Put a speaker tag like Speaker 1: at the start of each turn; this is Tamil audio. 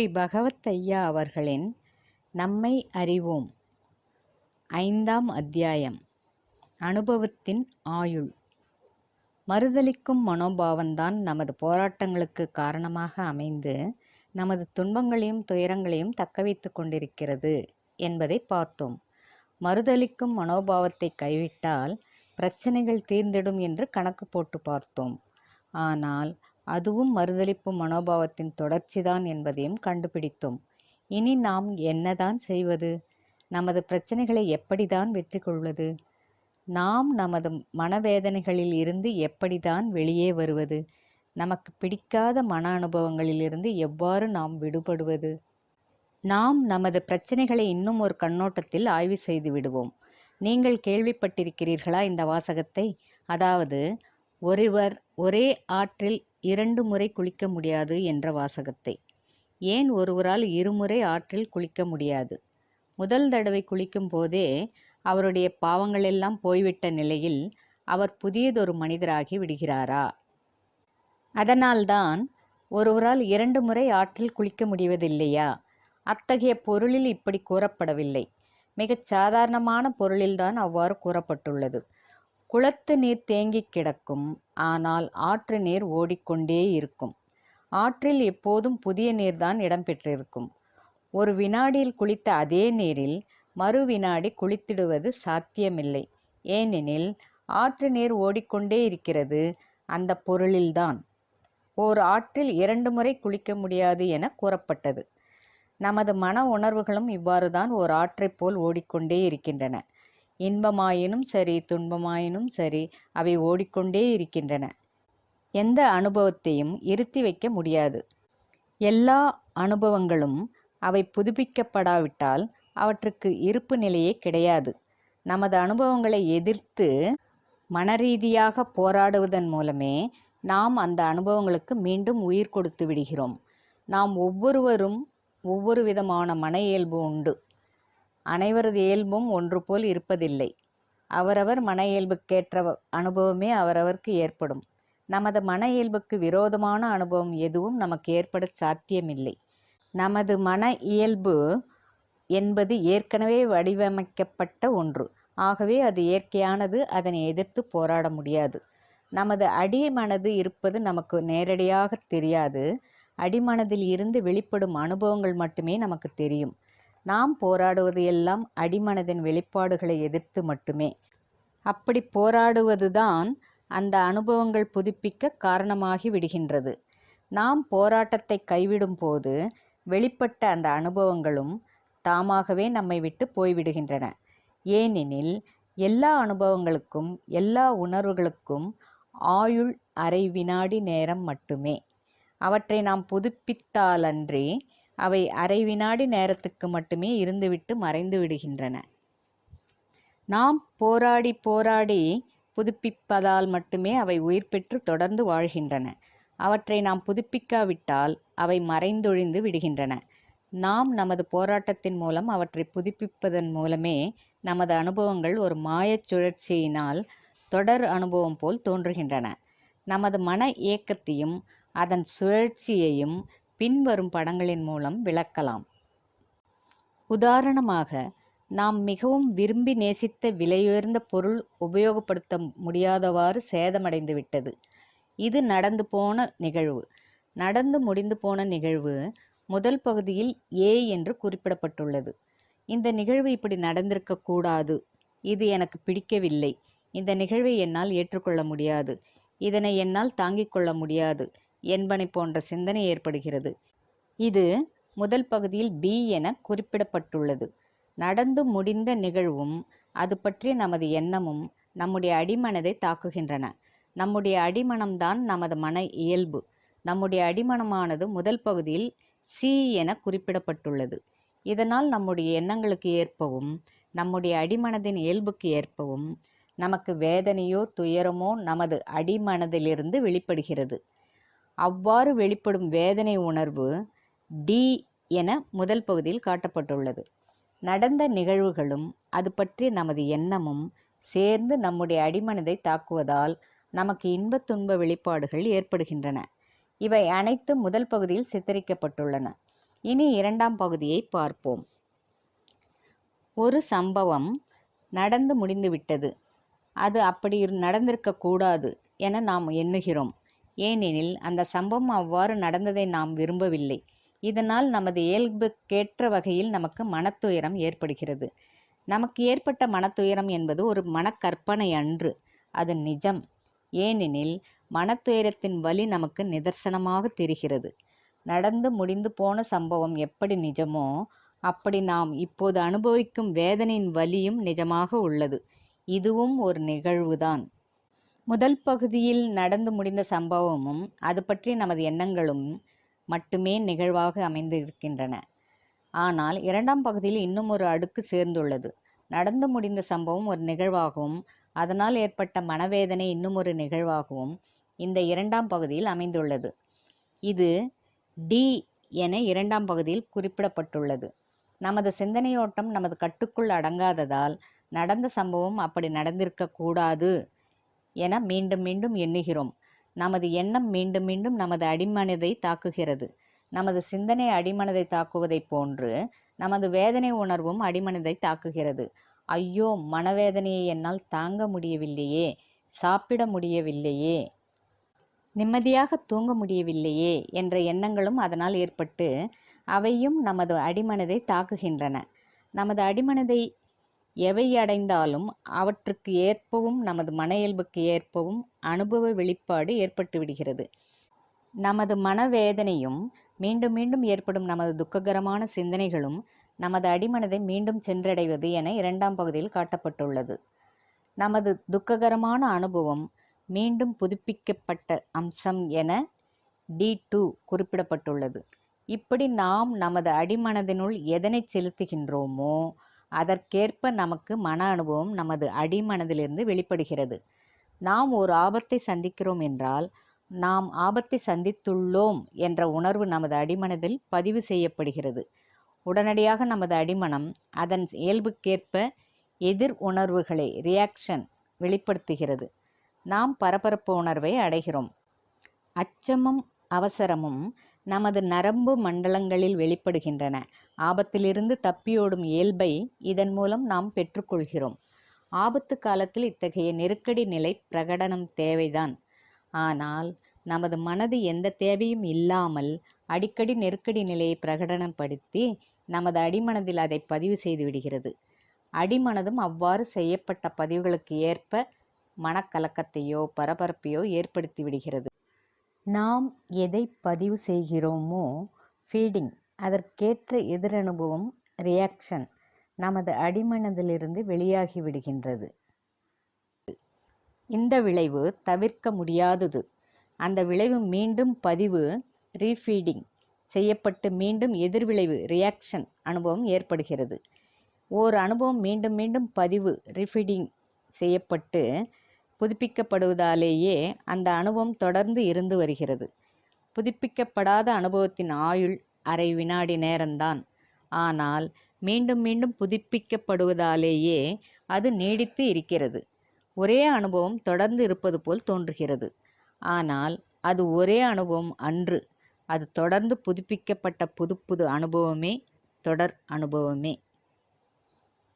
Speaker 1: ஸ்ரீ பகவத் ஐயா அவர்களின் நம்மை அறிவோம். ஐந்தாம் அத்தியாயம். அனுபவத்தின் ஆயுள். மறுதலிக்கும் மனோபாவம்தான் நமது போராட்டங்களுக்கு காரணமாக அமைந்து நமது துன்பங்களையும் துயரங்களையும் தக்கவைத்து கொண்டிருக்கிறது என்பதை பார்த்தோம். மறுதலிக்கும் மனோபாவத்தை கைவிட்டால் பிரச்சனைகள் தீர்ந்திடும் என்று கணக்கு போட்டு பார்த்தோம். ஆனால் அதுவும் மறுதலிப்பு மனோபாவத்தின் தொடர்ச்சிதான் என்பதையும் கண்டுபிடித்தோம். இனி நாம் என்னதான் செய்வது? நமது பிரச்சனைகளை எப்படிதான் வெற்றி கொள்வது நாம் நமது மனவேதனைகளில் இருந்து எப்படிதான் வெளியே வருவது? நமக்கு பிடிக்காத மன அனுபவங்களிலிருந்து எவ்வாறு நாம் விடுபடுவது? நாம் நமது பிரச்சனைகளை இன்னும் ஒரு கண்ணோட்டத்தில் ஆய்வு செய்து விடுவோம். நீங்கள் கேள்விப்பட்டிருக்கிறீர்களா இந்த வாசகத்தை? அதாவது ஒருவர் ஒரே ஆற்றில் இரண்டு முறை குளிக்க முடியாது என்ற வாசகத்தை. ஏன் ஒருவரால் இருமுறை ஆற்றில் குளிக்க முடியாது? முதல் தடவை குளிக்கும் போதே அவருடைய பாவங்களெல்லாம் போய்விட்ட நிலையில் அவர் புதியதொரு மனிதராகி விடுகிறாரா? அதனால்தான் ஒருவரால் இரண்டு முறை ஆற்றில் குளிக்க முடிவதில்லையா? அத்தகைய பொருளில் இப்படி கூறப்படவில்லை. மிகச் சாதாரணமான பொருளில்தான் அவ்வாறு கூறப்பட்டுள்ளது. குளத்து நீர் தேங்கிக் கிடக்கும் ஆனால் ஆற்று நீர் ஓடிக்கொண்டே இருக்கும். ஆற்றில் எப்போதும் புதிய நீர்தான் இடம்பெற்றிருக்கும். ஒரு வினாடியில் குளித்த அதே நீரில் மறு வினாடி குளித்திடுவது சாத்தியமில்லை. ஏனெனில் ஆற்று நீர் ஓடிக்கொண்டே இருக்கிறது அந்த பொருளில்தான். ஓர் ஆற்றில் இரண்டு முறை குளிக்க முடியாது என கூறப்பட்டது. நமது மன உணர்வுகளும் இவ்வாறுதான் ஓர் ஆற்றைப் போல் ஓடிக்கொண்டே இருக்கின்றன. இன்பமாயினும் சரி துன்பமாயினும் சரி அவை ஓடிக்கொண்டே இருக்கின்றன. எந்த அனுபவத்தையும் இருத்தி வைக்க முடியாது. எல்லா அனுபவங்களும் அவை புதுப்பிக்கப்படாவிட்டால் அவற்றுக்கு இருப்பு நிலையே கிடையாது. நமது அனுபவங்களை எதிர்த்து மனரீதியாக போராடுவதன் மூலமே நாம் அந்த அனுபவங்களுக்கு மீண்டும் உயிர் கொடுத்து விடுகிறோம். நாம் ஒவ்வொருவரும் ஒவ்வொரு விதமான மன இயல்பு உண்டு. அனைவரது இயல்பும் ஒன்று போல் இருப்பதில்லை. அவரவர் மன இயல்புக்கேற்ற அனுபவமே அவரவருக்கு ஏற்படும். நமது மன இயல்புக்கு விரோதமான அனுபவம் எதுவும் நமக்கு ஏற்பட சாத்தியமில்லை. நமது மன இயல்பு என்பது ஏற்கனவே வடிவமைக்கப்பட்ட ஒன்று. ஆகவே அது இயற்கையானது அதனை எதிர்த்து போராட முடியாது. நமது அடிமனது இருப்பது நமக்கு நேரடியாக தெரியாது. அடிமனதில் இருந்து வெளிப்படும் அனுபவங்கள் மட்டுமே நமக்கு தெரியும். நாம் போராடுவது எல்லாம் அடிமனதின் வெளிப்பாடுகளை எதிர்த்து மட்டுமே. அப்படி போராடுவதுதான் அந்த அனுபவங்கள் புதுப்பிக்க காரணமாகி விடுகின்றது. நாம் போராட்டத்தை கைவிடும் போது வெளிப்பட்ட அந்த அனுபவங்களும் தாமாகவே நம்மை விட்டு போய்விடுகின்றன. ஏனெனில் எல்லா அனுபவங்களுக்கும் எல்லா உணர்வுகளுக்கும் ஆயுள் அரை வினாடி நேரம் மட்டுமே. அவற்றை நாம் புதுப்பித்தாலன்றி அவை அரை வினாடி நேரத்துக்கு மட்டுமே இருந்துவிட்டு மறைந்து விடுகின்றன நாம் போராடி போராடி புதுப்பிப்பதால் மட்டுமே அவை உயிர் பெற்று தொடர்ந்து வாழ்கின்றன. அவற்றை நாம் புதுப்பிக்காவிட்டால் அவை மறைந்தொழிந்து விடுகின்றன. நாம் நமது போராட்டத்தின் மூலம் அவற்றை புதுப்பிப்பதன் மூலமே நமது அனுபவங்கள் ஒரு மாயச் சுழற்சியினால் தொடர் அனுபவம் போல் தோன்றுகின்றன. நமது மன இயக்கத்தையும் அதன் சுழற்சியையும் பின்வரும் படங்களின் மூலம் விளக்கலாம். உதாரணமாக நாம் மிகவும் விரும்பி நேசித்த விலையுயர்ந்த பொருள் உபயோகப்படுத்த முடியாதவாறு சேதமடைந்து விட்டது. இது நடந்து போன நிகழ்வு. நடந்து முடிந்து போன நிகழ்வு முதல் பகுதியில் ஏ என்று குறிப்பிடப்பட்டுள்ளது. இந்த நிகழ்வு இப்படி நடந்திருக்க கூடாது. இது எனக்கு பிடிக்கவில்லை. இந்த நிகழ்வை என்னால் ஏற்றுக்கொள்ள முடியாது. இதனை என்னால் தாங்கிக் கொள்ள முடியாது. என்பனை போன்ற சிந்தனை ஏற்படுகிறது. இது முதல் பகுதியில் பி என குறிப்பிடப்பட்டுள்ளது. நடந்து முடிந்த நிகழ்வும் அது பற்றிய நமது எண்ணமும் நம்முடைய அடிமனதை தாக்குகின்றன. நம்முடைய அடிமனம்தான் நமது மன இயல்பு. நம்முடைய அடிமனமானது முதல் பகுதியில் சி என குறிப்பிடப்பட்டுள்ளது. இதனால் நம்முடைய எண்ணங்களுக்கு ஏற்பவும் நம்முடைய அடிமனதின் இயல்புக்கு ஏற்பவும் நமக்கு வேதனையோ துயரமோ நமது அடிமனதிலிருந்து வெளிப்படுகிறது. அவ்வாறு வெளிப்படும் வேதனை உணர்வு டி என முதல் பகுதியில் காட்டப்பட்டுள்ளது. நடந்த நிகழ்வுகளும் அது பற்றிய நமது எண்ணமும் சேர்ந்து நம்முடைய அடிமனதை தாக்குவதால் நமக்கு இன்ப துன்ப வெளிப்பாடுகள் ஏற்படுகின்றன. இவை அனைத்தும் முதல் பகுதியில் சித்தரிக்கப்பட்டுள்ளன. இனி இரண்டாம் பகுதியை பார்ப்போம். ஒரு சம்பவம் நடந்து முடிந்துவிட்டது. அது அப்படி நடந்திருக்கக்கூடாது என நாம் எண்ணுகிறோம். ஏனெனில் அந்த சம்பவம் அவ்வாறு நடந்ததை நாம் விரும்பவில்லை. இதனால் நமது இயல்புக்கேற்ற வகையில் நமக்கு மனத்துயரம் ஏற்படுகிறது. நமக்கு ஏற்பட்ட மனத்துயரம் என்பது ஒரு மனக்கற்பனை அன்று. அது நிஜம். ஏனெனில் மனத்துயரத்தின் வலி நமக்கு நிதர்சனமாக தெரிகிறது. நடந்து முடிந்து போன சம்பவம் எப்படி நிஜமோ அப்படி நாம் இப்போது அனுபவிக்கும் வேதனையின் வலியும் நிஜமாக உள்ளது. இதுவும் ஒரு நிகழ்வுதான். முதல் பகுதியில் நடந்து முடிந்த சம்பவமும் அது பற்றி நமது எண்ணங்களும் மட்டுமே நிகழ்வாக அமைந்திருக்கின்றன ஆனால் இரண்டாம் பகுதியில் இன்னும் ஒரு அடுக்கு சேர்ந்துள்ளது. நடந்து முடிந்த சம்பவம் ஒரு நிகழ்வாகவும் அதனால் ஏற்பட்ட மனவேதனை இன்னும் ஒரு நிகழ்வாகவும் இந்த இரண்டாம் பகுதியில் அமைந்துள்ளது. இது டி என இரண்டாம் பகுதியில் குறிப்பிடப்பட்டுள்ளது. நமது சிந்தனையோட்டம் நமது கட்டுக்குள் அடங்காததால் நடந்த சம்பவம் அப்படி நடந்திருக்கக்கூடாது என மீண்டும் மீண்டும் எண்ணுகிறோம். நமது எண்ணம் மீண்டும் மீண்டும் நமது அடிமனதை தாக்குகிறது. நமது சிந்தனை அடிமனதை தாக்குவதைப் போன்று நமது வேதனை உணர்வும் அடிமனதை தாக்குகிறது. ஐயோ மனவேதனையை என்னால் தாங்க முடியவில்லையே சாப்பிட முடியவில்லையே நிம்மதியாக தூங்க முடியவில்லையே என்ற எண்ணங்களும் அதனால் ஏற்பட்டு அவையும் நமது அடிமனதை தாக்குகின்றன. நமது அடிமனதை எவை அடைந்தாலும் அவற்றுக்கு ஏற்பவும் நமது மன இயல்புக்கு ஏற்பவும் அனுபவ வெளிப்பாடு ஏற்பட்டு விடுகிறது. நமது மனவேதனையும் மீண்டும் மீண்டும் ஏற்படும் நமது துக்ககரமான சிந்தனைகளும் நமது அடிமனதை மீண்டும் சென்றடைவது என இரண்டாம் பகுதியில் காட்டப்பட்டுள்ளது. நமது துக்ககரமான அனுபவம் மீண்டும் புதுப்பிக்கப்பட்ட அம்சம் என டி டூ குறிப்பிடப்பட்டுள்ளது. இப்படி நாம் நமது அடிமனதினுள் எதனை செலுத்துகின்றோமோ அதற்கேற்ப நமக்கு மன அனுபவம் நமது அடிமனதிலிருந்து வெளிப்படுகிறது. நாம் ஒரு ஆபத்தை சந்திக்கிறோம் என்றால் நாம் ஆபத்தை சந்தித்துள்ளோம் என்ற உணர்வு நமது அடிமனதில் பதிவு செய்யப்படுகிறது. உடனடியாக நமது அடிமனம் அதன் இயல்புக்கேற்ப எதிர் உணர்வுகளை ரியாக்ஷன் வெளிப்படுத்துகிறது. நாம் பரபரப்பு உணர்வை அடைகிறோம். அச்சமும் அவசரமும் நமது நரம்பு மண்டலங்களில் வெளிப்படுகின்றன. ஆபத்திலிருந்து தப்பியோடும் இயல்பை இதன் மூலம் நாம் பெற்றுக்கொள்கிறோம். ஆபத்து காலத்தில் இத்தகைய நெருக்கடி நிலை பிரகடனம் தேவைதான். ஆனால் நமது மனது எந்த தேவையும் இல்லாமல் அடிக்கடி நெருக்கடி நிலையை பிரகடனப்படுத்தி நமது அடிமனதில் அதை பதிவு செய்து விடுகிறது. அடிமனதும் அவ்வாறு செய்யப்பட்ட பதிவுகளுக்கு ஏற்ப மனக்கலக்கத்தையோ பரபரப்பையோ ஏற்படுத்தி விடுகிறது. நாம் எதை பதிவு செய்கிறோமோ ஃபீடிங் அதற்கேற்ற எதிரனுபவம் ரியாக்ஷன் நமது அடிமனதிலிருந்து வெளியாகி விடுகின்றது. இந்த விளைவு தவிர்க்க முடியாதது. அந்த விளைவு மீண்டும் பதிவு ரீஃபீடிங் செய்யப்பட்டு மீண்டும் எதிர்விளைவு ரியாக்ஷன் அனுபவம் ஏற்படுகிறது. ஓர் அனுபவம் மீண்டும் மீண்டும் பதிவு ரீஃபீடிங் செய்யப்பட்டு புதுப்பிக்கப்படுவதாலேயே அந்த அனுபவம் தொடர்ந்து இருந்து வருகிறது. புதுப்பிக்கப்படாத அனுபவத்தின் ஆயுள் அரை வினாடி நேரம்தான். ஆனால் மீண்டும் மீண்டும் புதுப்பிக்கப்படுவதாலேயே அது நீடித்து இருக்கிறது. ஒரே அனுபவம் தொடர்ந்து இருப்பது போல் தோன்றுகிறது. ஆனால் அது ஒரே அனுபவம் அன்று. அது தொடர்ந்து புதுப்பிக்கப்பட்ட புது புது அனுபவமே தொடர் அனுபவமே.